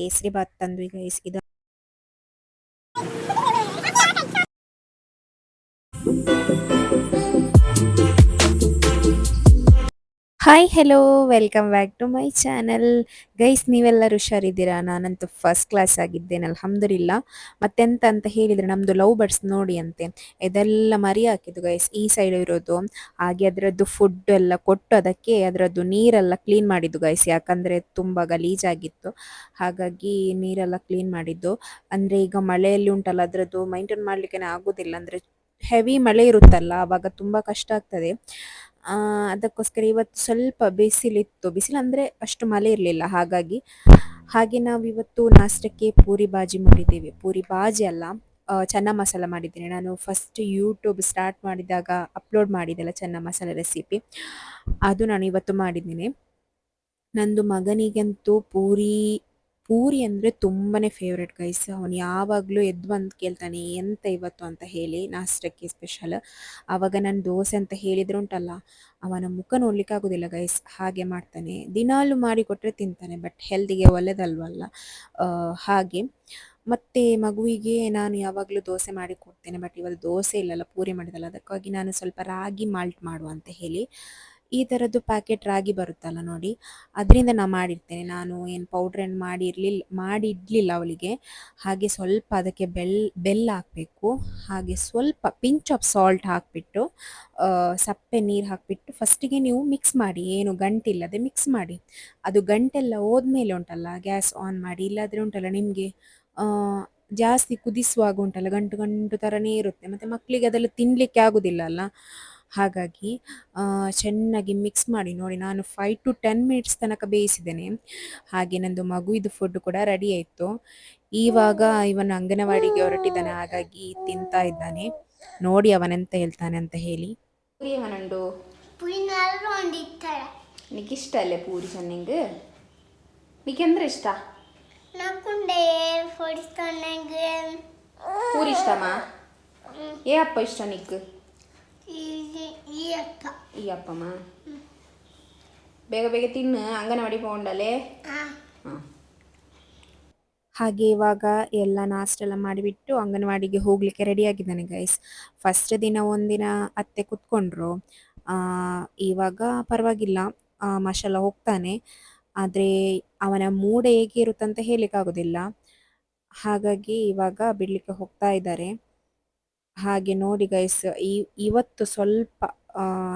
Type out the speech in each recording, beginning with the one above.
ಕೇಸರಿ ಬಾತ್ ತಂದ್ವಿ ಗೈಸ್ ಇದು hi hello welcome back to my channel guys ನೀವೆಲ್ಲರೂ ಹುಷಾರಿದ್ದೀರಾ ನಾನಂತೂ ಫಸ್ಟ್ ಕ್ಲಾಸ್ ಆಗಿದ್ದೇನೆ, ಅಲ್ಹಮ್ದುಲಿಲ್ಲ. ಮತ್ತೆಂತ ಅಂತ ಹೇಳಿದರೆ ನಮ್ಮದು ಲವ್ ಬರ್ಡ್ಸ್ ನೋಡಿ ಅಂತೆ. ಇದೆಲ್ಲ ಮರಿ ಹಾಕಿದ್ದು ಗೈಸ್ ಈ ಸೈಡ್ ಇರೋದು. ಹಾಗೆ ಅದರದ್ದು ಫುಡ್ ಎಲ್ಲ ಕೊಟ್ಟು ಅದಕ್ಕೆ ಅದರದ್ದು ನೀರೆಲ್ಲ ಕ್ಲೀನ್ ಮಾಡಿದ್ದು ಗೈಸ್ ಯಾಕಂದರೆ ತುಂಬ ಗಲೀಜಾಗಿತ್ತು ಹಾಗಾಗಿ ನೀರೆಲ್ಲ ಕ್ಲೀನ್ ಮಾಡಿದ್ದು. ಅಂದರೆ ಈಗ ಮಳೆಯಲ್ಲಿ ಉಂಟಲ್ಲ, ಅದರದ್ದು ಮೈಂಟೈನ್ ಮಾಡಲಿಕ್ಕೆ ಆಗೋದಿಲ್ಲ. ಅಂದರೆ ಹೆವಿ ಮಳೆ ಇರುತ್ತಲ್ಲ ಆವಾಗ ತುಂಬ ಕಷ್ಟ ಆಗ್ತದೆ. ಅದಕ್ಕೋಸ್ಕರ ಇವತ್ತು ಸ್ವಲ್ಪ ಬಿಸಿಲಿತ್ತು. ಬಿಸಿಲು ಅಂದರೆ ಅಷ್ಟು ಮಳೆ ಇರಲಿಲ್ಲ, ಹಾಗಾಗಿ. ಹಾಗೆ ನಾವು ಇವತ್ತು ನಾಷ್ಟಕ್ಕೆ ಪೂರಿ ಬಾಜಿ ಮಾಡಿದ್ದೇವೆ. ಪೂರಿ ಬಾಜಿ ಅಲ್ಲ ಚೆನ್ನ ಚನ್ನ ಮಸಾಲ ಮಾಡಿದ್ದೀನಿ. ನಾನು ಫಸ್ಟ್ ಯೂಟ್ಯೂಬ್ ಸ್ಟಾರ್ಟ್ ಮಾಡಿದಾಗ ಅಪ್ಲೋಡ್ ಮಾಡಿದ್ದೆಲ್ಲ ಚೆನ್ನ ಮಸಾಲ ರೆಸಿಪಿ ಅದು ನಾನು ಇವತ್ತು ಮಾಡಿದ್ದೀನಿ. ನಂದು ಮಗನಿಗಂತೂ ಪೂರಿ ಪೂರಿ ಅಂದರೆ ತುಂಬಾನೇ ಫೇವ್ರೆಟ್ ಗೈಸ್ ಅವನು ಯಾವಾಗಲೂ ಎದ್ದು ಬಂದು ಕೇಳ್ತಾನೆ, ಎಂತ ಇವತ್ತು? ಅಂತ ಹೇಳಿ, ನಾಷ್ಟಕ್ಕೆ ಸ್ಪೆಷಲ್ ಆವಾಗ ನಾನು ದೋಸೆ ಅಂತ ಹೇಳಿದ್ರು ಉಂಟಲ್ಲ, ಅವನ ಮುಖ ನೋಡ್ಲಿಕ್ಕೆ ಆಗೋದಿಲ್ಲ ಗೈಸ್ ಹಾಗೆ ಮಾಡ್ತಾನೆ. ದಿನಾಲು ಮಾಡಿಕೊಟ್ರೆ ತಿಂತಾನೆ ಬಟ್ ಹೆಲ್ದಿಗೆ ಒಳ್ಳೆಯದಲ್ವಲ್ಲ ಹಾಗೆ. ಮತ್ತೆ ಮಗುವಿಗೆ ನಾನು ಯಾವಾಗಲೂ ದೋಸೆ ಮಾಡಿ ಕೊಡ್ತೇನೆ ಬಟ್ ಇವತ್ತು ದೋಸೆ ಇಲ್ಲಲ್ಲ, ಪೂರಿ ಮಾಡಿದಲ್ಲ, ಅದಕ್ಕಾಗಿ ನಾನು ಸ್ವಲ್ಪ ರಾಗಿ ಮಾಲ್ಟ್ ಮಾಡುವ ಅಂತ ಹೇಳಿ ಈ ಥರದ್ದು ಪ್ಯಾಕೆಟ್ ರಾಗಿ ಬರುತ್ತಲ್ಲ ನೋಡಿ, ಅದರಿಂದ ನಾನು ಮಾಡಿರ್ತೇನೆ. ನಾನು ಏನು ಪೌಡ್ರ್ ಏನು ಮಾಡಿರಲಿಲ್ಲ ಮಾಡಿಡಲಿಲ್ಲ ಅವಳಿಗೆ. ಹಾಗೆ ಸ್ವಲ್ಪ ಅದಕ್ಕೆ ಬೆಲ್, ಬೆಲ್ಲ ಹಾಕಬೇಕು. ಹಾಗೆ ಸ್ವಲ್ಪ ಪಿಂಚ್ ಆಫ್ ಸಾಲ್ಟ್ ಹಾಕಿಬಿಟ್ಟು ಸಪ್ಪೆ ನೀರು ಹಾಕಿಬಿಟ್ಟು ಫಸ್ಟಿಗೆ ನೀವು ಮಿಕ್ಸ್ ಮಾಡಿ. ಏನು ಗಂಟಿಲ್ಲದೆ ಮಿಕ್ಸ್ ಮಾಡಿ. ಅದು ಗಂಟೆಲ್ಲ ಹೋದ್ಮೇಲೆ ಉಂಟಲ್ಲ, ಗ್ಯಾಸ್ ಆನ್ ಮಾಡಿ. ಇಲ್ಲಾದರೆ ಉಂಟಲ್ಲ ನಿಮಗೆ ಜಾಸ್ತಿ ಕುದಿಸುವಾಗ ಉಂಟಲ್ಲ, ಗಂಟು ಗಂಟು ಥರನೇ ಇರುತ್ತೆ. ಮತ್ತು ಮಕ್ಕಳಿಗೆ ಅದೆಲ್ಲ ತಿನ್ನಲಿಕ್ಕೆ ಆಗೋದಿಲ್ಲ ಅಲ್ಲ. ಹಾಗಾಗಿ ಚೆನ್ನಾಗಿ ಮಿಕ್ಸ್ ಮಾಡಿ ನೋಡಿ ನಾನು ಫೈವ್ ಟು ಟೆನ್ ಮಿನಿಟ್ಸ್ ತನಕ ಬೇಯಿಸಿದ್ದೇನೆ. ಹಾಗೆ ನಂದು ಮಗು ಇದು ಫುಡ್ ಕೂಡ ರೆಡಿ ಆಯಿತು. ಈವಾಗ ಇವನು ಅಂಗನವಾಡಿಗೆ ಹೊರಟಿದ್ದಾನೆ ಹಾಗಾಗಿ ತಿಂತಾ ಇದ್ದಾನೆ. ನೋಡಿ ಅವನೆಂತ ಹೇಳ್ತಾನೆ ಅಂತ ಹೇಳಿ. ಪೂರಿ ಇಷ್ಟ ಅಲ್ಲೇ ಪೂರಿ ಸೊನ್ನೆಂಗ್ ನಿಕೆಂದ್ರೆ ಇಷ್ಟ? ಪೂರಿ ಇಷ್ಟಮ್ಮ ಏ ಅಪ್ಪ ಇಷ್ಟ ನಿಕ್ಕು? ఈ అప్ప ఈ అప్పమా ಬೇಗ ಬೇಗ ತಿನ್ನು ಅಂಗನವಾಡಿ ಹೋಗಂಡಲೆ ಹಾಂ ಹಾಗೆ ಇವಾಗ ಎಲ್ಲ ನಾಷ್ಟ ಎಲ್ಲ ಮಾಡಿಬಿಟ್ಟು ಅಂಗನವಾಡಿಗೆ ಹೋಗ್ಲಿಕ್ಕೆ ರೆಡಿ ಆಗಿದ್ದಾನೆ ಗೈಸ್ ಫಸ್ಟ್ ದಿನ ಒಂದಿನ ಅತ್ತೆ ಕುತ್ಕೊಂಡ್ರು ಆ, ಇವಾಗ ಪರವಾಗಿಲ್ಲ ಆ, ಮಾಷಲ್ಲ ಹೋಗ್ತಾನೆ ಆದರೆ ಅವನ ಮೂಡ್ ಹೇಗೆ ಇರುತ್ತಂತ ಹೇಳಲಿಕ್ಕಾಗೋದಿಲ್ಲ ಹಾಗಾಗಿ ಇವಾಗ ಬಿಡ್ಲಿಕ್ಕೆ ಹೋಗ್ತಾ ಇದ್ದಾರೆ ಹಾಗೆ ನೋಡಿ ಗೈಸ್ ಈ, ಇವತ್ತು ಸ್ವಲ್ಪ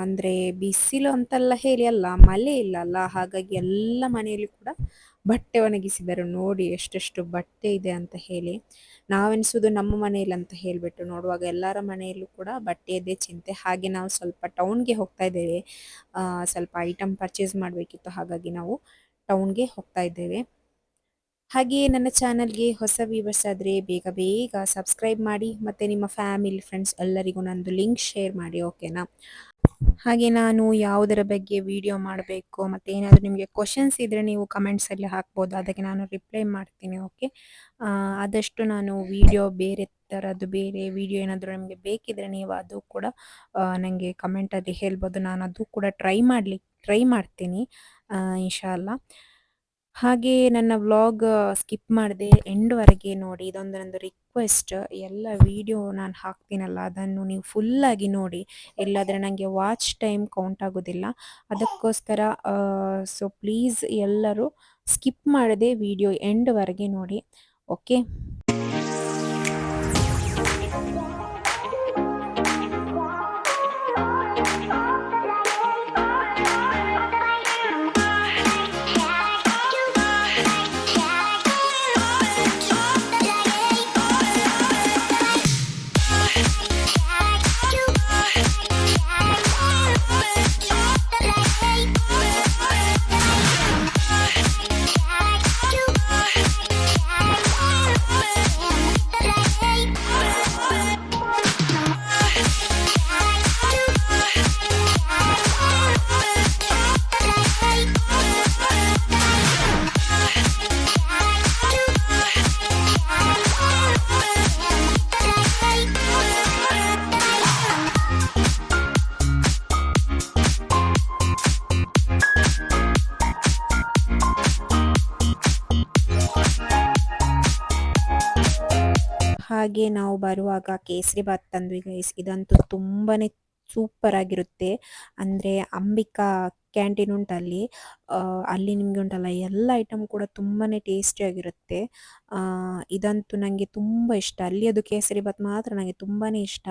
ಅಂದರೆ ಬಿಸಿಲು ಅಂತೆಲ್ಲ ಹೇಳಿ ಅಲ್ಲ, ಮಳೆ ಇಲ್ಲ ಅಲ್ಲ, ಹಾಗಾಗಿ ಎಲ್ಲ ಮನೆಯಲ್ಲಿ ಕೂಡ ಬಟ್ಟೆ ಒಣಗಿಸಿದ್ದಾರೆ ನೋಡಿ ಎಷ್ಟೆಷ್ಟು ಬಟ್ಟೆ ಇದೆ ಅಂತ ಹೇಳಿ. ನಾವೆನಿಸೋದು ನಮ್ಮ ಮನೆಯಲ್ಲಿ ಅಂತ ಹೇಳಿಬಿಟ್ಟು ನೋಡುವಾಗ ಎಲ್ಲರ ಮನೆಯಲ್ಲೂ ಕೂಡ ಬಟ್ಟೆಯದೇ ಚಿಂತೆ. ಹಾಗೆ ನಾವು ಸ್ವಲ್ಪ ಟೌನ್ಗೆ ಹೋಗ್ತಾ ಇದ್ದೇವೆ. ಸ್ವಲ್ಪ ಐಟಮ್ ಪರ್ಚೇಸ್ ಮಾಡಬೇಕಿತ್ತು, ಹಾಗಾಗಿ ನಾವು ಟೌನ್ಗೆ ಹೋಗ್ತಾ ಇದ್ದೇವೆ. ಹಾಗೆ ನನ್ನ ಚಾನಲ್ಗೆ ಹೊಸ ವ್ಯೂವರ್ಸ್ ಆದರೆ ಬೇಗ ಬೇಗ ಸಬ್ಸ್ಕ್ರೈಬ್ ಮಾಡಿ ಮತ್ತು ನಿಮ್ಮ ಫ್ಯಾಮಿಲಿ ಫ್ರೆಂಡ್ಸ್ ಎಲ್ಲರಿಗೂ ನಂದು ಲಿಂಕ್ ಶೇರ್ ಮಾಡಿ ಓಕೆನಾ ಹಾಗೆ ನಾನು ಯಾವುದರ ಬಗ್ಗೆ ವಿಡಿಯೋ ಮಾಡಬೇಕು, ಮತ್ತು ಏನಾದರೂ ನಿಮಗೆ ಕ್ವಶನ್ಸ್ ಇದ್ದರೆ ನೀವು ಕಮೆಂಟ್ಸಲ್ಲಿ ಹಾಕ್ಬೋದು, ಅದಕ್ಕೆ ನಾನು ರಿಪ್ಲೈ ಮಾಡ್ತೀನಿ ಓಕೆ ಆದಷ್ಟು ನಾನು ವಿಡಿಯೋ ಬೇರೆ ಥರದ್ದು ಬೇರೆ ವಿಡಿಯೋ ಏನಾದರೂ ನಿಮಗೆ ಬೇಕಿದ್ರೆ ನೀವು ಅದು ಕೂಡ ನನಗೆ ಕಮೆಂಟಲ್ಲಿ ಹೇಳ್ಬೋದು ನಾನು ಅದು ಕೂಡ ಟ್ರೈ ಮಾಡಲಿ ಟ್ರೈ ಮಾಡ್ತೀನಿ ಇನ್ಶಾಲ್ಲ ಹಾಗೆ ನನ್ನ ವ್ಲಾಗ್ ಸ್ಕಿಪ್ ಮಾಡದೆ ಎಂಡ್ವರೆಗೆ ನೋಡಿ. ಇದೊಂದು ನಂದು ರಿಕ್ವೆಸ್ಟ್. ಎಲ್ಲ ವಿಡಿಯೋ ನಾನು ಹಾಕ್ತೀನಲ್ಲ, ಅದನ್ನು ನೀವು ಫುಲ್ಲಾಗಿ ನೋಡಿ. ಇಲ್ಲಾದರೆ ನನಗೆ ವಾಚ್ ಟೈಮ್ ಕೌಂಟ್ ಆಗೋದಿಲ್ಲ. ಅದಕ್ಕೋಸ್ಕರ ಸೊ ಪ್ಲೀಸ್ ಎಲ್ಲರೂ ಸ್ಕಿಪ್ ಮಾಡದೆ ವಿಡಿಯೋ ಎಂಡ್ವರೆಗೆ ನೋಡಿ. ಓಕೆ? ಹಾಗೆ ನಾವು ಬರುವಾಗ ಕೇಸರಿಬಾತ್ ತಂದ್ವಿ ಗೈಸ್ ಇದಂತೂ ತುಂಬಾ ಸೂಪರ್ ಆಗಿರುತ್ತೆ. ಅಂದರೆ ಅಂಬಿಕಾ ಕ್ಯಾಂಟೀನ್ ಉಂಟಲ್ಲಿ ಅಲ್ಲಿ ನಿಮಗೆ ಉಂಟಲ್ಲ, ಎಲ್ಲ ಐಟಮ್ ಕೂಡ ತುಂಬಾ ಟೇಸ್ಟಿಯಾಗಿರುತ್ತೆ ಇದಂತೂ ನನಗೆ ತುಂಬ ಇಷ್ಟ. ಅಲ್ಲಿ ಅದು ಕೇಸರಿ ಭಾತ್ ಮಾತ್ರ ನನಗೆ ತುಂಬಾ ಇಷ್ಟ.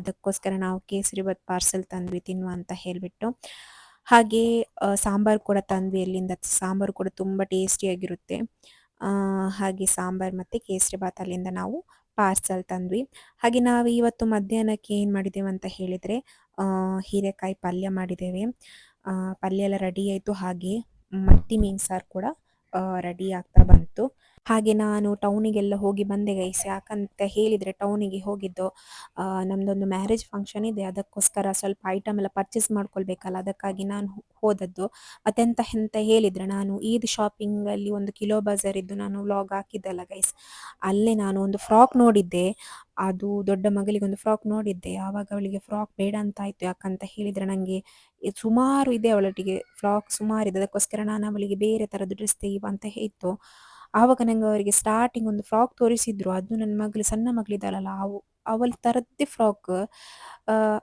ಅದಕ್ಕೋಸ್ಕರ ನಾವು ಕೇಸರಿ ಭಾತ್ ಪಾರ್ಸೆಲ್ ತಂದ್ವಿ, ತಿನ್ನುವ ಅಂತ ಹೇಳಿಬಿಟ್ಟು. ಹಾಗೆ ಸಾಂಬಾರು ಕೂಡ ತಂದ್ವಿ ಅಲ್ಲಿಂದ. ಸಾಂಬಾರು ಕೂಡ ತುಂಬ ಟೇಸ್ಟಿಯಾಗಿರುತ್ತೆ ಹಾಗೆ ಸಾಂಬಾರು ಮತ್ತು ಕೇಸರಿಬಾತ್ ಅಲ್ಲಿಂದ ನಾವು ಪಾರ್ಸಲ್ ತಂದ್ವಿ. ಹಾಗೆ ನಾವು ಇವತ್ತು ಮಧ್ಯಾಹ್ನಕ್ಕೆ ಏನು ಮಾಡಿದ್ದೇವೆ ಅಂತ ಹೇಳಿದರೆ ಹೀರೆಕಾಯಿ ಪಲ್ಯ ಮಾಡಿದ್ದೇವೆ ಪಲ್ಯ ಎಲ್ಲ ರೆಡಿ ಆಯಿತು. ಹಾಗೆ ಮತ್ತಿ ಮೀನು ಸಾರು ಕೂಡ ರೆಡಿ ಆಗ್ತಾ ಬಂತು. ಹಾಗೆ ನಾನು ಟೌನಿಗೆಲ್ಲ ಹೋಗಿ ಬಂದೆ ಗೈಸ್ ಯಾಕಂತ ಹೇಳಿದರೆ ಟೌನಿಗೆ ಹೋಗಿದ್ದು ನಮ್ಮದೊಂದು ಮ್ಯಾರೇಜ್ ಫಂಕ್ಷನ್ ಇದೆ. ಅದಕ್ಕೋಸ್ಕರ ಸ್ವಲ್ಪ ಐಟಮ್ ಎಲ್ಲ ಪರ್ಚೇಸ್ ಮಾಡ್ಕೊಳ್ಬೇಕಲ್ಲ, ಅದಕ್ಕಾಗಿ ನಾನು ಹೋದದ್ದು. ಮತ್ತೆಂತ ಎಂತ ಹೇಳಿದರೆ ನಾನು ಈದ್ ಶಾಪಿಂಗಲ್ಲಿ ಒಂದು ಕಿಲೋ ಬಜಾರಿದ್ದು ನಾನು ವ್ಲಾಗ್ ಹಾಕಿದ್ದಲ್ಲ ಗೈಸ್ ಅಲ್ಲೇ ನಾನು ಒಂದು ಫ್ರಾಕ್ ನೋಡಿದ್ದೆ. ಅದು ದೊಡ್ಡ ಮಗಳಿಗೆ ಒಂದು ಫ್ರಾಕ್ ನೋಡಿದ್ದೆ. ಆವಾಗ ಅವಳಿಗೆ ಫ್ರಾಕ್ ಬೇಡ ಅಂತ ಆಯಿತು. ಯಾಕಂತ ಹೇಳಿದರೆ ನನಗೆ ಸುಮಾರು ಇದೆ ಅವಳೊಟ್ಟಿಗೆ ಫ್ರಾಕ್ ಸುಮಾರು ಇದೆ ಅದಕ್ಕೋಸ್ಕರ ನಾನು ಅವಳಿಗೆ ಬೇರೆ ಥರದ್ದು ಡ್ರೆಸ್ ತೆಗೆಯುವ ಅಂತ ಇತ್ತು ಆವಾಗ ನಂಗೆ ಅವರಿಗೆ ಸ್ಟಾರ್ಟಿಂಗ್ ಒಂದು ಫ್ರಾಕ್ ತೋರಿಸಿದ್ರು. ಅದು ನನ್ನ ಮಗಳು, ಸಣ್ಣ ಮಗಳಿದ್ದಾಳಲ್ಲ, ಅವು, ಅವಳ ಥರದ್ದೇ ಫ್ರಾಕ್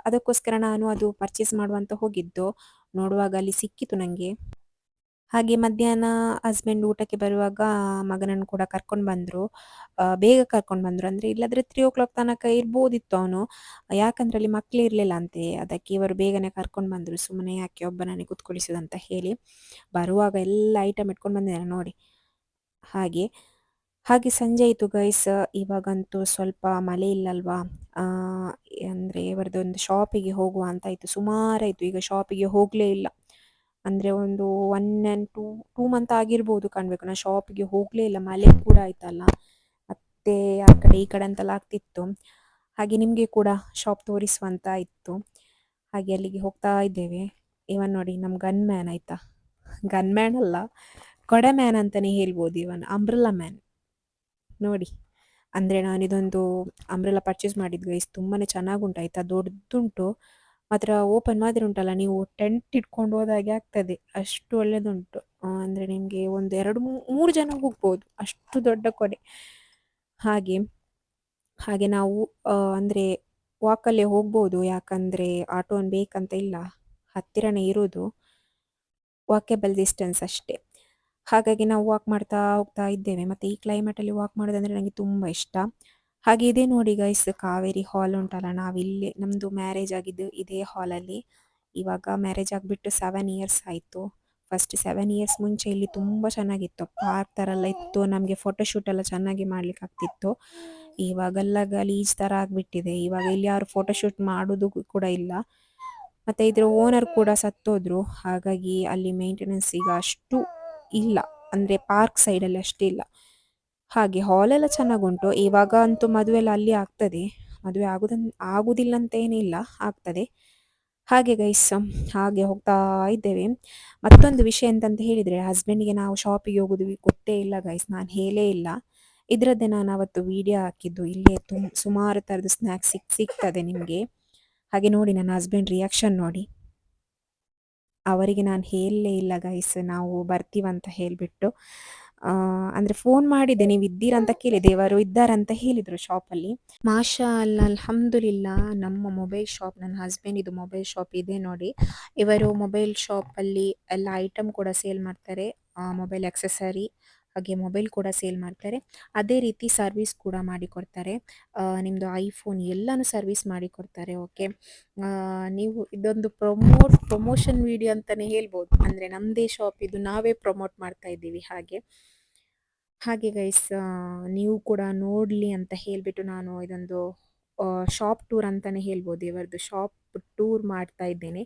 ಅದಕ್ಕೋಸ್ಕರ ನಾನು ಅದು ಪರ್ಚೇಸ್ ಮಾಡುವಂತ ಹೋಗಿದ್ದು. ನೋಡುವಾಗ ಅಲ್ಲಿ ಸಿಕ್ಕಿತು ನನಗೆ ಹಾಗೆ ಮಧ್ಯಾಹ್ನ ಹಸ್ಬೆಂಡ್ ಊಟಕ್ಕೆ ಬರುವಾಗ ಮಗನನ್ನು ಕೂಡ ಕರ್ಕೊಂಡು ಬಂದರು. ಬೇಗ ಕರ್ಕೊಂಡು ಬಂದರು. ಅಂದರೆ ಇಲ್ಲದ್ರೆ ತ್ರೀ ಓ ಕ್ಲಾಕ್ ತನಕ ಇರ್ಬೋದಿತ್ತು ಅವನು. ಯಾಕಂದ್ರೆ ಅಲ್ಲಿ ಮಕ್ಕಳು ಇರಲಿಲ್ಲ ಅಂತೆ. ಅದಕ್ಕೆ ಇವರು ಬೇಗನೆ ಕರ್ಕೊಂಡು ಬಂದರು. ಸುಮ್ಮನೆ ಯಾಕೆ ಒಬ್ಬನನ್ನೇ ಕೂತ್ಕೊಳಿಸೋದಂತ ಹೇಳಿ. ಬರುವಾಗ ಎಲ್ಲ ಐಟಮ್ ಇಟ್ಕೊಂಡು ಬಂದಿದ್ದಾರೆ ನೋಡಿ. ಹಾಗೆ. ಹಾಗೆ ಸಂಜೆ ಆಯಿತು ಗೈಸ್ ಇವಾಗಂತೂ ಸ್ವಲ್ಪ ಮಳೆ ಇಲ್ಲಲ್ವಾ? ಅಂದರೆ ಇವರದೊಂದು ಶಾಪಿಗೆ ಹೋಗುವ ಅಂತ ಆಯಿತು. ಸುಮಾರಾಯಿತು ಈಗ ಶಾಪಿಗೆ ಹೋಗಲೇ ಇಲ್ಲ. ಅಂದರೆ ಒಂದು one and two two month ಆಗಿರ್ಬೋದು ಕಾಣಬೇಕು. ನಾನು ಶಾಪಿಗೆ ಹೋಗಲೇ ಇಲ್ಲ. ಮಳೆ ಕೂಡ ಆಯ್ತಲ್ಲ. ಮತ್ತೆ ಆ ಕಡೆ ಈ ಕಡೆ ಅಂತೆಲ್ಲ ಆಗ್ತಿತ್ತು. ಹಾಗೆ ನಿಮಗೆ ಕೂಡ ಶಾಪ್ ತೋರಿಸುವಂತ ಇತ್ತು ಹಾಗೆ ಅಲ್ಲಿಗೆ ಹೋಗ್ತಾ ಇದ್ದೇವೆ. ಇವನ್ ನೋಡಿ ನಮ್ಮ ಗನ್ ಮ್ಯಾನ್ ಆಯಿತಾ? ಗನ್ ಮ್ಯಾನ್ ಅಲ್ಲ. ಕೊಡೆ ಮ್ಯಾನ್ ಅಂತಲೇ ಹೇಳ್ಬೋದು ಇವನ್ ಅಂಬ್ರಲ್ಲ ಮ್ಯಾನ್ ನೋಡಿ, ಅಂದರೆ ನಾನಿದೊಂದು ಅಂಬ್ರೆಲ್ಲ ಪರ್ಚೇಸ್ ಮಾಡಿದ್ದು ಗೈಸ್ ತುಂಬಾ ಚೆನ್ನಾಗುಂಟು ಆಯಿತಾ ದೊಡ್ಡದುಂಟು ಮಾತ್ರ ಓಪನ್ ಮಾದರಿ ಉಂಟಲ್ಲ, ನೀವು ಟೆಂಟ್ ಇಟ್ಕೊಂಡು ಹೋದಾಗೆ ಆಗ್ತದೆ, ಅಷ್ಟು ಒಳ್ಳೆಯದುಂಟು ಅಂದರೆ ನಿಮಗೆ ಒಂದು ಎರಡು ಮೂರು ಜನ ಹೋಗ್ಬೋದು, ಅಷ್ಟು ದೊಡ್ಡ ಕೊಡೆ. ಹಾಗೆ ಹಾಗೆ ನಾವು ಅಂದರೆ ವಾಕಲ್ಲೇ ಹೋಗ್ಬೋದು, ಯಾಕಂದರೆ ಆಟೋನ್ ಬೇಕಂತ ಇಲ್ಲ, ಹತ್ತಿರನೇ ಇರೋದು ವಾಕೆಬಲ್ ಡಿಸ್ಟೆನ್ಸ್ ಅಷ್ಟೇ. ಹಾಗಾಗಿ ನಾವು ವಾಕ್ ಮಾಡ್ತಾ ಹೋಗ್ತಾ ಇದ್ದೇವೆ. ಮತ್ತು ಈ ಕ್ಲೈಮೇಟಲ್ಲಿ ವಾಕ್ ಮಾಡೋದಂದರೆ ನನಗೆ ತುಂಬ ಇಷ್ಟ. ಹಾಗೆ ಇದೇ ನೋಡಿ ಗೈಸ್ ಕಾವೇರಿ ಹಾಲ್ ಉಂಟಲ್ಲ, ನಾವಿಲ್ಲಿ ನಮ್ಮದು ಮ್ಯಾರೇಜ್ ಆಗಿದ್ದು ಇದೇ ಹಾಲಲ್ಲಿ ಇವಾಗ ಮ್ಯಾರೇಜ್ ಆಗಿಬಿಟ್ಟು ಸೆವೆನ್ ಇಯರ್ಸ್ ಆಯಿತು. ಫಸ್ಟ್ ಸೆವೆನ್ ಇಯರ್ಸ್ ಮುಂಚೆ ಇಲ್ಲಿ ತುಂಬ ಚೆನ್ನಾಗಿತ್ತು. ಪಾರ್ಕ್ ಥರ ಎಲ್ಲ ಇತ್ತು, ನಮಗೆ ಫೋಟೋಶೂಟ್ ಎಲ್ಲ ಚೆನ್ನಾಗಿ ಮಾಡ್ಲಿಕ್ಕೆ ಆಗ್ತಿತ್ತು. ಇವಾಗೆಲ್ಲ ಗಲೀಜ್ ಥರ ಆಗಿಬಿಟ್ಟಿದೆ. ಇವಾಗ ಇಲ್ಲಿ ಯಾರು ಫೋಟೋಶೂಟ್ ಮಾಡೋದು ಕೂಡ ಇಲ್ಲ. ಮತ್ತು ಇದರ ಓನರ್ ಕೂಡ ಸತ್ತೋದ್ರು. ಹಾಗಾಗಿ ಅಲ್ಲಿ ಮೇಂಟೆನೆನ್ಸ್ ಈಗ ಅಷ್ಟು ಇಲ್ಲ. ಅಂದರೆ ಪಾರ್ಕ್ ಸೈಡಲ್ಲಿ ಇಲ್ಲ. ಹಾಗೆ ಹಾಲೆಲ್ಲ ಚೆನ್ನಾಗುಂಟು. ಇವಾಗ ಅಂತೂ ಮದುವೆ ಎಲ್ಲ ಅಲ್ಲಿ ಆಗ್ತದೆ. ಮದುವೆ ಆಗುದನ್ ಆಗೋದಿಲ್ಲ ಅಂತ ಏನಿಲ್ಲ ಆಗ್ತದೆ. ಹಾಗೆ ಗೈಸ್ ಹಾಗೆ ಹೋಗ್ತಾ ಇದ್ದೇವೆ. ಮತ್ತೊಂದು ವಿಷಯ ಎಂತಂತ ಹೇಳಿದರೆ ಹಸ್ಬೆಂಡಿಗೆ ನಾವು ಶಾಪಿಗೆ ಹೋಗೋದು ಗೊತ್ತೇ ಇಲ್ಲ ಗೈಸ್ ನಾನು ಹೇಳೇ ಇಲ್ಲ. ಇದರದ್ದೇ ನಾನು ಅವತ್ತು ವಿಡಿಯೋ ಹಾಕಿದ್ದು. ಇಲ್ಲೇ ತುಂಬ ಸುಮಾರು ಥರದ್ದು ಸ್ನ್ಯಾಕ್ಸ್ ಸಿಕ್, ಸಿಗ್ತದೆ ನಿಮಗೆ. ಹಾಗೆ ನೋಡಿ ನನ್ನ ಹಸ್ಬೆಂಡ್ ರಿಯಾಕ್ಷನ್ ನೋಡಿ. ಅವರಿಗೆ ನಾನು ಹೇಳಲೇ ಇಲ್ಲ ಗೈಸ್ ನಾವು ಬರ್ತೀವಂತ ಹೇಳಿಬಿಟ್ಟು ಅಂದರೆ ಫೋನ್ ಮಾಡಿದೆ ನೀವು ಇದ್ದೀರಾ ಅಂತ ಕೇಳಿದೆ ಇವರು ಇದ್ದಾರಂತ ಹೇಳಿದರು ಶಾಪಲ್ಲಿ ಮಾಷಾ ಅಲ್ಲ ಅಲ್ಹಮ್ದುಲಿಲ್ಲ, ನಮ್ಮ ಮೊಬೈಲ್ ಶಾಪ್ ನನ್ನ ಹಸ್ಬೆಂಡ್ ಇದು ಮೊಬೈಲ್ ಶಾಪ್ ಇದೆ ನೋಡಿ. ಇವರು ಮೊಬೈಲ್ ಶಾಪಲ್ಲಿ ಎಲ್ಲ ಐಟಮ್ ಕೂಡ ಸೇಲ್ ಮಾಡ್ತಾರೆ ಮೊಬೈಲ್ ಅಕ್ಸೆಸರಿ ಹಾಗೆ ಮೊಬೈಲ್ ಕೂಡ ಸೇಲ್ ಮಾಡ್ತಾರೆ. ಅದೇ ರೀತಿ ಸರ್ವಿಸ್ ಕೂಡ ಮಾಡಿಕೊಡ್ತಾರೆ. ನಿಮ್ಮದು ಐಫೋನ್ ಎಲ್ಲನೂ ಸರ್ವಿಸ್ ಮಾಡಿಕೊಡ್ತಾರೆ, ಓಕೆ? ನೀವು ಇದೊಂದು ಪ್ರಮೋಟ್, ಪ್ರಮೋಷನ್ ವಿಡಿಯೋ ಅಂತಲೇ ಹೇಳ್ಬೋದು. ಅಂದರೆ ನಮ್ಮದೇ ಶಾಪ್ ಇದು ನಾವೇ ಪ್ರಮೋಟ್ ಮಾಡ್ತಾ ಇದ್ದೀವಿ ಹಾಗೆ. ಹಾಗೆ ಗೈಸ್ ನೀವು ಕೂಡ ನೋಡಲಿ ಅಂತ ಹೇಳಿಬಿಟ್ಟು ನಾನು ಇದೊಂದು ಶಾಪ್ ಟೂರ್ ಅಂತಲೇ ಹೇಳ್ಬೋದು. ಇವರದ್ದು ಶಾಪ್ ಟೂರ್ ಮಾಡ್ತಾ ಇದ್ದೇನೆ.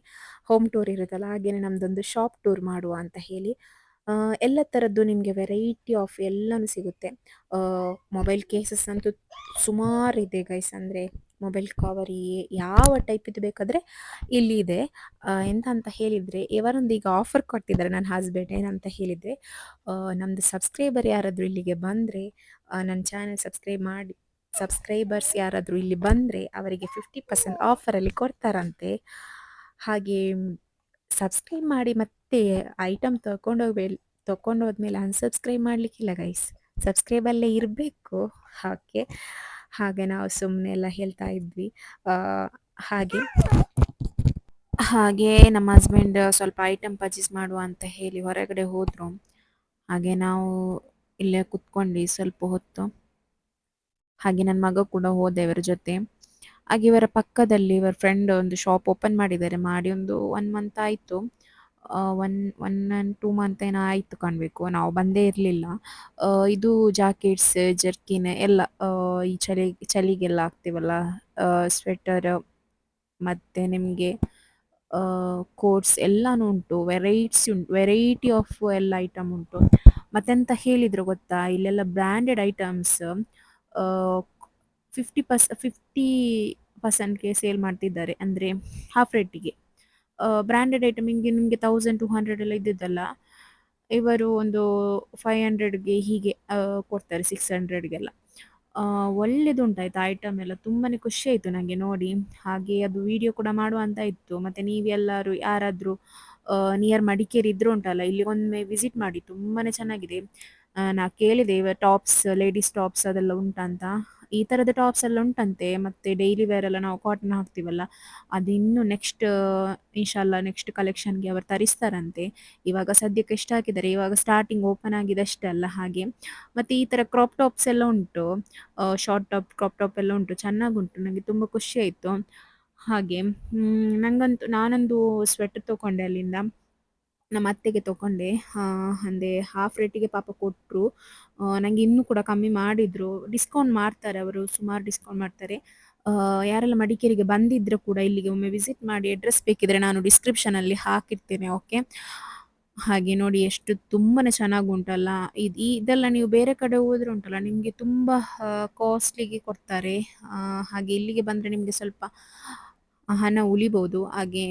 ಹೋಮ್ ಟೂರ್ ಇರುತ್ತಲ್ಲ ಹಾಗೆಯೇ ನಮ್ಮದೊಂದು ಶಾಪ್ ಟೂರ್ ಮಾಡುವ ಅಂತ ಹೇಳಿ. ಎಲ್ಲ ಥರದ್ದು ನಿಮಗೆ ವೆರೈಟಿ ಆಫ್ ಎಲ್ಲನೂ ಸಿಗುತ್ತೆ. ಮೊಬೈಲ್ ಕೇಸಸ್ ಅಂತೂ ಸುಮಾರಿದೆ ಗೈಸ್ ಅಂದರೆ ಮೊಬೈಲ್ ಕವರಿ ಯಾವ ಟೈಪಿದ್ದು ಬೇಕಾದರೆ ಇಲ್ಲಿ ಇದೆ. ಎಂತ ಅಂತ ಹೇಳಿದರೆ ಇವರೊಂದು ಈಗ ಆಫರ್ ಕೊಟ್ಟಿದ್ದಾರೆ ನನ್ನ ಹಸ್ಬೆಂಡ್ ಏನಂತ ಹೇಳಿದರೆ ನಮ್ಮದು ಸಬ್ಸ್ಕ್ರೈಬರ್ ಯಾರಾದರೂ ಇಲ್ಲಿಗೆ ಬಂದರೆ ನನ್ನ ಚಾನೆಲ್ ಸಬ್ಸ್ಕ್ರೈಬ್ ಮಾಡಿ ಸಬ್ಸ್ಕ್ರೈಬರ್ಸ್ ಯಾರಾದರೂ ಇಲ್ಲಿ ಬಂದರೆ, ಅವರಿಗೆ ಫಿಫ್ಟಿ ಪರ್ಸೆಂಟ್ ಆಫರಲ್ಲಿ ಕೊಡ್ತಾರಂತೆ. ಹಾಗೆ ಸಬ್ಸ್ಕ್ರೈಬ್ ಮಾಡಿ ಮತ್ತೆ ಐಟಮ್ ತೊಗೊಂಡೋಗ್ಬೇ ತೊಗೊಂಡೋದ್ಮೇಲೆ ಅನ್ಸಬ್ಸ್ಕ್ರೈಬ್ ಮಾಡ್ಲಿಕ್ಕಿಲ್ಲ ಗೈಸ್ ಸಬ್ಸ್ಕ್ರೈಬಲ್ಲೇ ಇರಬೇಕು. ಹಾಗೆ ಹಾಗೆ ನಾವು ಸುಮ್ಮನೆ ಎಲ್ಲ ಹೇಳ್ತಾ ಇದ್ವಿ. ಹಾಗೆ ಹಾಗೆ ನಮ್ಮ ಹಸ್ಬೆಂಡ್ ಸ್ವಲ್ಪ ಐಟಮ್ ಪರ್ಚೇಸ್ ಮಾಡುವ ಅಂತ ಹೇಳಿ ಹೊರಗಡೆ ಹೋದ್ರು. ಹಾಗೆ ನಾವು ಇಲ್ಲೇ ಕುತ್ಕೊಂಡ್ವಿ ಸ್ವಲ್ಪ ಹೊತ್ತು. ಹಾಗೆ ನನ್ನ ಮಗ ಕೂಡ ಹೋದೆ ಇವರ ಜೊತೆ. ಹಾಗೆ ಇವರ ಪಕ್ಕದಲ್ಲಿ ಇವರ ಫ್ರೆಂಡ್ ಒಂದು ಶಾಪ್ ಓಪನ್ ಮಾಡಿದ್ದಾರೆ. ಮಾಡಿ ಒಂದು ಒನ್ ಮಂತ್ ಆಯಿತು. One one and two month ಏನೋ ಆಯಿತು ಕಾಣಬೇಕು. ನಾವು ಬಂದೇ ಇರಲಿಲ್ಲ. ಇದು ಜಾಕೆಟ್ಸ್ ಜರ್ಕಿನ್ ಎಲ್ಲ ಈ ಚಳಿ, ಚಳಿಗೆಲ್ಲ ಹಾಕ್ತೀವಲ್ಲ ಸ್ವೆಟರ್ ಮತ್ತು ನಿಮಗೆ ಕೋಟ್ಸ್ ಎಲ್ಲಾನು ಉಂಟು. ವೆರೈಟ್ಸ್ ಉಂಟು. ವೆರೈಟಿ ಆಫ್ ಎಲ್ಲ ಐಟಮ್ ಉಂಟು. ಮತ್ತೆಂತ ಹೇಳಿದರು ಗೊತ್ತಾ? ಇಲ್ಲೆಲ್ಲ branded items fifty per fifty ಪರ್ಸೆಂಟ್ಗೆ sale ಮಾಡ್ತಿದ್ದಾರೆ. ಅಂದರೆ ಹಾಫ್ ರೇಟಿಗೆ ಬ್ರ್ಯಾಂಡೆಡ್ ಐಟಮ್ ಹಿಂಗೆ ನಿಮಗೆ ತೌಸಂಡ್ ಟು ಹಂಡ್ರೆಡ್ ಎಲ್ಲ ಇದ್ದಿದ್ದಲ್ಲ, ಇವರು ಒಂದು ಫೈವ್ ಹಂಡ್ರೆಡ್ಗೆ ಹೀಗೆ ಕೊಡ್ತಾರೆ ಸಿಕ್ಸ್ ಹಂಡ್ರೆಡ್ಗೆಲ್ಲ ಒಳ್ಳೆದುಂಟು ಆಯ್ತಾ ಐಟಮ್ ಎಲ್ಲ. ತುಂಬಾನೇ ಖುಷಿ ಆಯಿತು ನನಗೆ ನೋಡಿ. ಹಾಗೆ ಅದು ವಿಡಿಯೋ ಕೂಡ ಮಾಡುವಂತ ಇತ್ತು. ಮತ್ತು ನೀವೆಲ್ಲರೂ ಯಾರಾದರೂ ನಿಯರ್ ಮಡಿಕೇರಿ ಇದ್ರು ಉಂಟಲ್ಲ, ಇಲ್ಲಿ ಒಮ್ಮೆ ವಿಸಿಟ್ ಮಾಡಿ. ತುಂಬಾನೇ ಚೆನ್ನಾಗಿದೆ. ನಾ ಕೇಳಿದೆ ಟಾಪ್ಸ್ ಲೇಡೀಸ್ ಟಾಪ್ಸ್ ಅದೆಲ್ಲ ಉಂಟಂತ. ಈ ಥರದ ಟಾಪ್ಸ್ ಎಲ್ಲ ಉಂಟಂತೆ, ಮತ್ತು ಡೈಲಿ ವೇರ್ ಎಲ್ಲ ನಾವು ಕಾಟನ್ ಹಾಕ್ತೀವಲ್ಲ ಅದು ಇನ್ನು ನೆಕ್ಸ್ಟ್ ಇನ್ಶಾಲ್ಲ ನೆಕ್ಸ್ಟ್ ಕಲೆಕ್ಷನ್ಗೆ ಅವರು ತರಿಸ್ತಾರಂತೆ. ಇವಾಗ ಸದ್ಯಕ್ಕೆ ಎಷ್ಟು ಹಾಕಿದ್ದಾರೆ? ಇವಾಗ ಸ್ಟಾರ್ಟಿಂಗ್ ಓಪನ್ ಆಗಿದೆ ಅಷ್ಟೇ ಅಲ್ಲ ಹಾಗೆ. ಮತ್ತು ಈ ಥರ ಕ್ರಾಪ್ ಟಾಪ್ಸ್ ಎಲ್ಲ ಉಂಟು ಶಾರ್ಟ್ ಟಾಪ್ ಕ್ರಾಪ್ ಟಾಪ್ ಎಲ್ಲ ಉಂಟು, ಚೆನ್ನಾಗುಂಟು ನನಗೆ ತುಂಬ ಖುಷಿ ಆಯಿತು. ಹಾಗೆ ನನಗಂತೂ ನಂಗಂತೂ ನಾನೊಂದು ಸ್ವೆಟರ್ ತೊಗೊಂಡೆ ಅಲ್ಲಿಂದ. ನಮ್ಮ ಅತ್ತೆಗೆ ತೊಗೊಂಡೆ ಅಂದರೆ ಹಾಫ್ ರೇಟಿಗೆ ಪಾಪ ಕೊಟ್ಟರು ನನಗೆ ಇನ್ನೂ ಕೂಡ ಕಮ್ಮಿ ಮಾಡಿದ್ರು. ಡಿಸ್ಕೌಂಟ್ ಮಾಡ್ತಾರೆ ಅವರು, ಸುಮಾರು ಡಿಸ್ಕೌಂಟ್ ಮಾಡ್ತಾರೆ. ಯಾರೆಲ್ಲ ಮಡಿಕೇರಿಗೆ ಬಂದಿದ್ರೆ ಕೂಡ ಇಲ್ಲಿಗೆ ಒಮ್ಮೆ ವಿಸಿಟ್ ಮಾಡಿ ಅಡ್ರೆಸ್ ಬೇಕಿದ್ರೆ ನಾನು ಡಿಸ್ಕ್ರಿಪ್ಷನಲ್ಲಿ ಹಾಕಿರ್ತೇನೆ ಓಕೆ ಹಾಗೆ ನೋಡಿ ಎಷ್ಟು ತುಂಬಾನೇ ಚೆನ್ನಾಗಿ ಉಂಟಲ್ಲ. ಇದು ಇದೆಲ್ಲ ನೀವು ಬೇರೆ ಕಡೆ ಹೋದ್ರೆ ಉಂಟಲ್ಲ, ನಿಮಗೆ ತುಂಬ ಕಾಸ್ಟ್ಲಿಗೆ ಕೊಡ್ತಾರೆ. ಹಾಗೆ ಇಲ್ಲಿಗೆ ಬಂದರೆ ನಿಮಗೆ ಸ್ವಲ್ಪ ಹಣ ಉಳಿಬೋದು. ಹಾಗೆ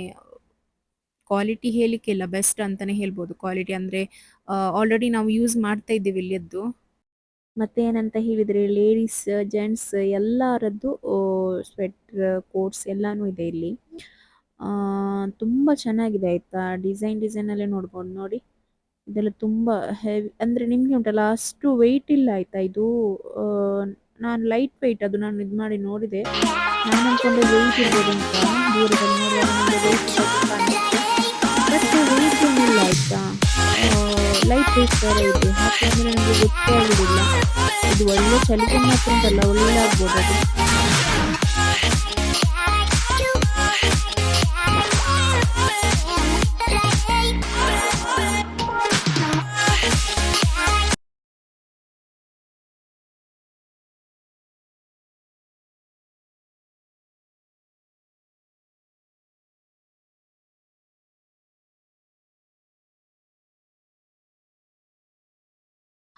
ಕ್ವಾಲಿಟಿ ಹೇಳಲಿಕ್ಕಿಲ್ಲ ಬೆಸ್ಟ್ ಅಂತಲೇ ಹೇಳ್ಬೋದು. ಕ್ವಾಲಿಟಿ ಅಂದರೆ ಆಲ್ರೆಡಿ ನಾವು ಯೂಸ್ ಮಾಡ್ತಾ ಇದ್ದೀವಿ ಇಲ್ಲಿಯದ್ದು ಮತ್ತೆ ಏನಂತ ಹೇಳಿದರೆ ಲೇಡೀಸ್ ಜೆಂಟ್ಸ್ ಎಲ್ಲರದ್ದು ಸ್ವೆಟರ್ ಕೋಟ್ಸ್ ಎಲ್ಲಾನು ಇದೆ ಇಲ್ಲಿ. ತುಂಬ ಚೆನ್ನಾಗಿದೆ ಆಯಿತಾ? ಡಿಸೈನ್ ಡಿಸೈನಲ್ಲೇ ನೋಡ್ಬೋದು ನೋಡಿ. ಇದೆಲ್ಲ ತುಂಬ ಹೆವಿ ಅಂದರೆ ನಿಮಗೆ ಉಂಟಲ್ಲ, ಅಷ್ಟು ವೆಯ್ಟ್ ಇಲ್ಲ ಆಯಿತಾ ಇದು? ನಾನು ಲೈಟ್ ವೆಯ್ಟ್ ಅದು ನಾನು ಇದು ಮಾಡಿ ನೋಡಿದೆ. ನಾನು ವೆಯ್ಟ್ ಇರ್ಬೋದು ಅಂತ. ದೂರದಲ್ಲಿ ಲೈಟ್ ಬೇರೆ ಥರ ಇದೆ. ಹಾಕಿದ್ರೆ ನನಗೆ ಗೊತ್ತೇ ಇದು ಒಳ್ಳೆ ಚಳಿಗೆ ಮಾತ್ರ ಅಂತಲ್ಲ, ಒಳ್ಳೆ ಆಗ್ಬೋದು ಅದು.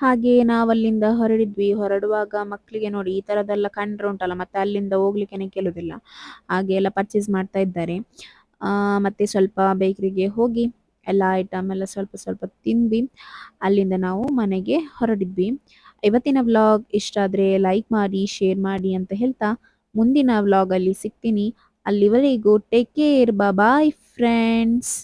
ಹಾಗೆ ನಾವಲ್ಲಿಂದ ಹೊರಡಿದ್ವಿ. ಹೊರಡುವಾಗ ಮಕ್ಕಳಿಗೆ ನೋಡಿ ಈ ಥರದ್ದೆಲ್ಲ ಕಂಡ್ರೆ ಉಂಟಲ್ಲ, ಮತ್ತೆ ಅಲ್ಲಿಂದ ಹೋಗ್ಲಿಕ್ಕೆ ಕೇಳುವುದಿಲ್ಲ ಹಾಗೆ ಎಲ್ಲ ಪರ್ಚೇಸ್ ಮಾಡ್ತಾ ಇದ್ದಾರೆ. ಮತ್ತೆ ಸ್ವಲ್ಪ ಬೇಕರಿಗೆ ಹೋಗಿ ಎಲ್ಲ ಐಟಮ್ ಎಲ್ಲ ಸ್ವಲ್ಪ ಸ್ವಲ್ಪ ತಿಂದ್ವಿ. ಅಲ್ಲಿಂದ ನಾವು ಮನೆಗೆ ಹೊರಡಿದ್ವಿ. ಇವತ್ತಿನ ವ್ಲಾಗ್ ಇಷ್ಟ ಆದರೆ ಲೈಕ್ ಮಾಡಿ ಶೇರ್ ಮಾಡಿ ಅಂತ ಹೇಳ್ತಾ ಮುಂದಿನ ವ್ಲಾಗಲ್ಲಿ ಸಿಗ್ತೀನಿ. ಅಲ್ಲಿವರೆಗೂ ಟೇಕ್ ಕೇರ್ ಬಾಯ್ ಫ್ರೆಂಡ್ಸ್